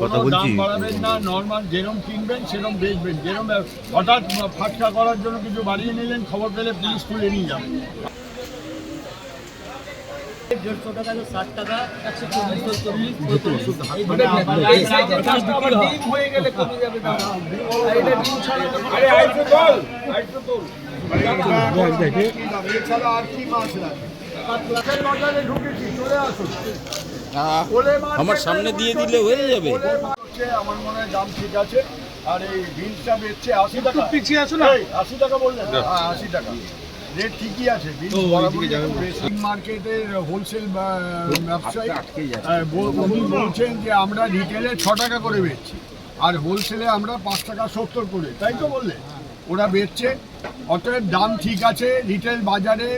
কথা বলছি। বাড়াবেন না নর্মাল যেরম কিনবেন সেরম বেচবেন। যেরম হঠাৎ ফাটকা করার জন্য কিছু বাড়িয়ে নিলেন খবর পেলে পুলিশ তুলে নিয়ে যাবে। দেড়শো টাকা ষাট একশো চল্লিশ চল্লিশ হয়ে গেলে কমে যাবে আর কি মাছ লাগে? মাছ আমার সামনে দিয়ে দিলে হয়ে যাবে। আমার মনে হয় দাম ঠিক আছে। আর এই বিনসটা বেচছে আশি টাকা। পিছিয়ে আছো না? আশি টাকা বললেন। হ্যাঁ আশি টাকা। রেট ঠিকই আছে। মার্কেটের হোলসেল ব্যবসায়ী উনি বলছেন যে আমরা রিটেলে ছ টাকা করে বেচছি। আর হোলসেলে আমরা পাঁচ টাকা সত্তর করে। তাই তো বললে ওরা বেচছে। অতএব দাম ঠিক আছে। রিটেল বাজারে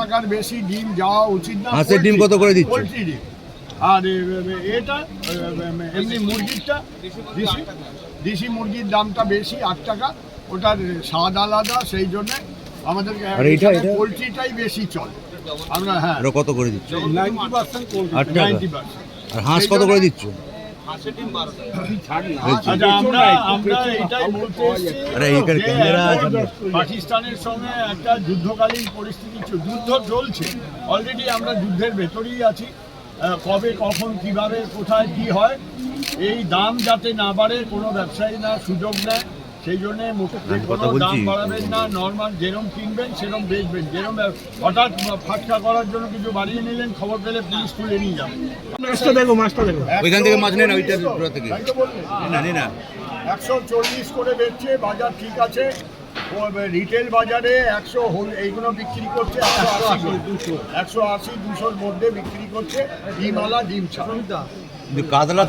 টাকার বেশি ডিম যাওয়া উচিত না। হাঁসের ডিম কত করে দিচ্ছে? পোলট্রি ডিম। আর এটা এমনি মুরগিরটা দেশি দেশি মুরগির দামটা বেশি আট টাকা। ওটার স্বাদ আলাদা সেই জন্যে আমাদের? পোলট্রিটাই বেশি চলে। আমরা হ্যাঁ। কত করে দিচ্ছ? নাইনটি পার্সেন্ট আর হাঁস কত করে দিচ্ছ? আচ্ছা আমরা আমরা এটাই বলতে এসেছি আরে এইখানে যে ক্যামেরা আছে। এখন পাকিস্তানের সঙ্গে একটা যুদ্ধকালীন পরিস্থিতি যুদ্ধ চলছে। অলরেডি আমরা যুদ্ধের ভেতরেই আছি। কবে কখন কীভাবে কোথায় কি হয় এই দাম যাতে না বাড়ে কোনো ব্যবসায়ী না সুযোগ নেয় সেই জন্য কথা দাম বলছি। বাড়াবেন না নর্মাল যেরম কিনবেন সেরম বেচবেন। যেরম হঠাৎ ফাটকা করার জন্য কিছু বাড়িয়ে নিলেন খবর পেলে পুলিশ তুলে নিয়ে যাবে। মাছটা দেখো মাছটা দেখো। ওইখান থেকে মাছ নেন ওইটার থেকে। তাই তো বললেন। না না একশো চল্লিশ করে বেচছে বাজার ঠিক আছে। রিটেল বাজারে একশো হোল এইগুলো বিক্রি করছে একশো আশি দুশো। একশো আশি দুশোর মধ্যে বিক্রি করছে ডিমওয়ালা ডিম ছাড়া। কাতলা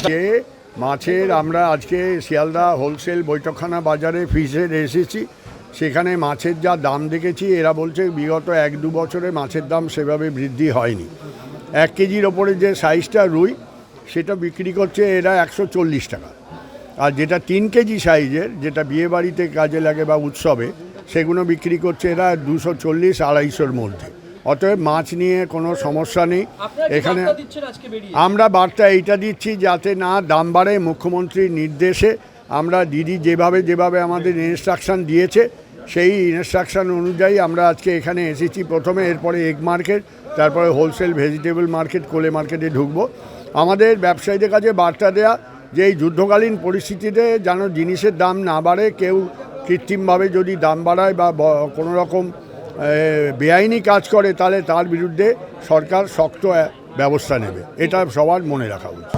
মাছের আমরা আজকে শিয়ালদা হোলসেল বৈঠকখানা বাজারে ফিসের এসেছি। সেখানে মাছের যা দাম দেখেছি, এরা বলছে বিগত এক দু বছরে মাছের দাম সেভাবে বৃদ্ধি হয়নি। এক কেজির ওপরে যে সাইজটা রুই, সেটা বিক্রি করছে এরা একশো চল্লিশ টাকা। আর যেটা তিন কেজি সাইজের, যেটা বিয়েবাড়িতে কাজে লাগে বা উৎসবে, সেগুলো বিক্রি করছে এরা দুশো চল্লিশ, আড়াইশোর মধ্যে। অতএব মাছ নিয়ে কোনো সমস্যা নেই। এখানে আমরা বার্তা এইটা দিচ্ছি যাতে না দাম বাড়ে মুখ্যমন্ত্রীর নির্দেশে। আমরা দিদি যেভাবে যেভাবে আমাদের ইনস্ট্রাকশন দিয়েছে সেই ইনস্ট্রাকশন অনুযায়ী আমরা আজকে এখানে এসেছি। প্রথমে এরপরে এগ মার্কেট তারপরে হোলসেল ভেজিটেবল মার্কেট কোলে মার্কেটে ঢুকবো। আমাদের ব্যবসায়ীদের কাছে বার্তা দেয়া যে এই যুদ্ধকালীন পরিস্থিতিতে যেন জিনিসের দাম না বাড়ে কেউ কৃত্রিমভাবে যদি দাম বাড়ায় বা কোনো রকম বেআইনি কাজ করে, তাহলে তার বিরুদ্ধে সরকার শক্ত ব্যবস্থা নেবে। এটা সবার মনে রাখা উচিত।